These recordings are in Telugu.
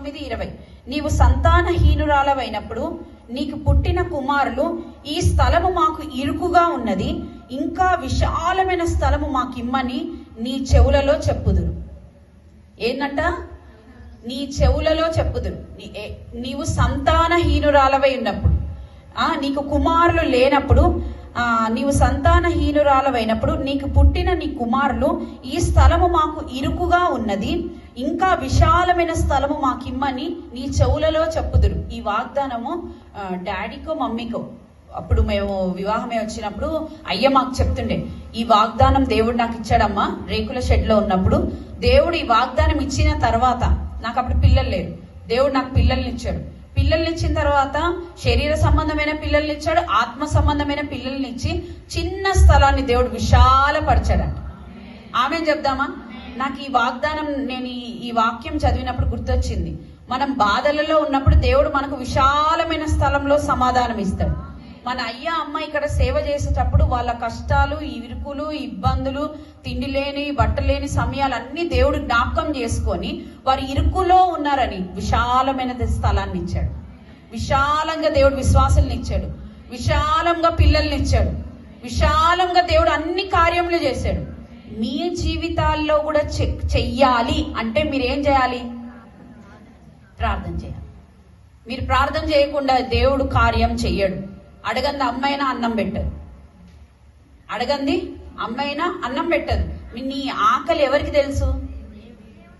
తొమ్మిది ఇరవై. నీవు సంతానహీనురాలవైనప్పుడు నీకు పుట్టిన కుమారులు ఈ స్థలము మాకు ఇరుకుగా ఉన్నది ఇంకా విశాలమైన స్థలము మాకిమ్మని నీ చెవులలో చెప్పుదురు. ఏంటంట నీ చెవులలో చెప్పుదురు. నీవు సంతానహీనురాలవై ఉన్నప్పుడు ఆ నీకు కుమారులు లేనప్పుడు నీవు సంతానహీనురాలవైనప్పుడు నీకు పుట్టిన నీ కుమారులు ఈ స్థలము మాకు ఇరుకుగా ఉన్నది. ఇంకా విశాలమైన స్థలము మాకిమ్మని నీ చెవులలో చెప్పుదురు. ఈ వాగ్దానము డాడీకో మమ్మీకో. అప్పుడు మేము వివాహమే వచ్చినప్పుడు అయ్య మాకు చెప్తుండే ఈ వాగ్దానం దేవుడు నాకు ఇచ్చాడమ్మా రేకుల షెడ్లో ఉన్నప్పుడు. దేవుడు ఈ వాగ్దానం ఇచ్చిన తర్వాత నాకు అప్పుడు పిల్లలు లేరు. దేవుడు నాకు పిల్లల్ని ఇచ్చాడు. పిల్లల్ని ఇచ్చిన తర్వాత శరీర సంబంధమైన పిల్లల్ని ఇచ్చాడు ఆత్మ సంబంధమైన పిల్లల్ని ఇచ్చి చిన్న స్థలాన్ని దేవుడు విశాలపరిచాడంట. ఆమె చెప్దామా? నాకు ఈ వాగ్దానం నేను ఈ- ఈ వాక్యం చదివినప్పుడు గుర్తొచ్చింది. మనం బాధలలో ఉన్నప్పుడు దేవుడు మనకు విశాలమైన స్థలంలో సమాధానం ఇస్తాడు మన అయ్య అమ్మ ఇక్కడ సేవ చేసేటప్పుడు వాళ్ళ కష్టాలు ఈ ఇరుకులు ఇబ్బందులు తిండి లేని బట్ట లేని సమయాలన్నీ దేవుడు జ్ఞాపకం చేసుకొని వారు ఇరుకులో ఉన్నారని విశాలమైన స్థలాన్ని ఇచ్చాడు. విశాలంగా దేవుడు విశ్వాసాలను ఇచ్చాడు. విశాలంగా పిల్లల్ని ఇచ్చాడు. విశాలంగా దేవుడు అన్ని కార్యములు చేశాడు. మీ జీవితాల్లో కూడా చెయ్యాలి అంటే మీరు ఏం చేయాలి? ప్రార్థన చేయాలి. మీరు ప్రార్థన చేయకుండా దేవుడు కార్యం చెయ్యడు. అడగంది అమ్మైనా అన్నం పెట్టదు. అడగంది అమ్మైనా అన్నం పెట్టదు. మీ- నీ ఆకలి ఎవరికి తెలుసు?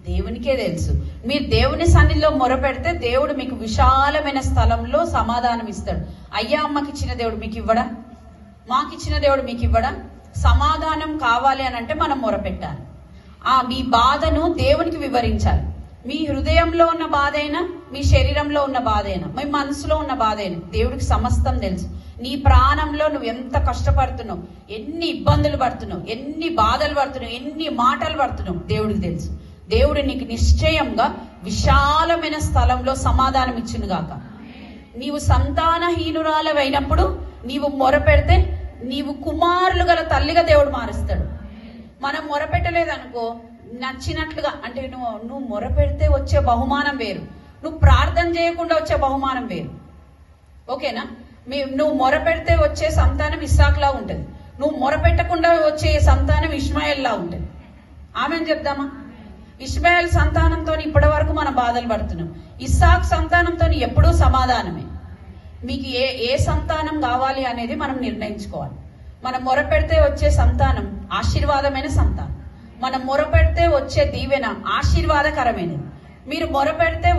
దేవునికే తెలుసు. మీరు దేవుని సన్నిధిలో మొరపెడితే దేవుడు మీకు విశాలమైన స్థలంలో సమాధానం ఇస్తాడు. అయ్యా అమ్మకి ఇచ్చిన దేవుడు మీకు ఇవ్వడా మాకు ఇచ్చిన దేవుడు మీకు ఇవ్వడా సమాధానం కావాలి అని అంటే మనం మొరపెట్టాలి ఆ మీ బాధను దేవునికి వివరించాలి. మీ హృదయంలో ఉన్న బాధ అయినా మీ శరీరంలో ఉన్న బాధ అయినా మీ మనసులో ఉన్న బాధ అయినా దేవుడికి సమస్తం తెలుసు. నీ ప్రాణంలో నువ్వు ఎంత కష్టపడుతున్నావు ఎన్ని ఇబ్బందులు పడుతున్నావు ఎన్ని బాధలు పడుతున్నావు ఎన్ని మాటలు పడుతున్నావు దేవుడికి తెలుసు. దేవుడు నీకు నిశ్చయంగా విశాలమైన స్థలంలో సమాధానం ఇచ్చును గాక. నీవు సంతానహీనురాలవైనప్పుడు నీవు మొరపెడితే నీవు కుమారులు గల తల్లిగా దేవుడు మారుస్తాడు. మనం మొరపెట్టలేదు అనుకో నచ్చినట్లుగా అంటే నువ్వు నువ్వు మొరపెడితే వచ్చే బహుమానం వేరు. నువ్వు ప్రార్థన చేయకుండా వచ్చే బహుమానం వేరు. ఓకేనా? మీ నువ్వు మొరపెడితే వచ్చే సంతానం ఇస్సాక్లా ఉంటుంది. నువ్వు మొరపెట్టకుండా వచ్చే సంతానం ఇస్మాయిల్లా ఉంటుంది. ఆమె చెప్దామా? ఇస్మాయిల్ సంతానంతో ఇప్పటి వరకు మనం బాధలు పడుతున్నాం. ఇస్సాక్ సంతానంతో ఎప్పుడూ సమాధానమే. మీకు ఏ ఏ సంతానం కావాలి అనేది మనం నిర్ణయించుకోవాలి. మనం మొరపెడితే వచ్చే సంతానం ఆశీర్వాదమైన సంతానం. మనం మొరపెడితే వచ్చే దీవెన ఆశీర్వాదకరమైనది. మీరు మొరపెడితే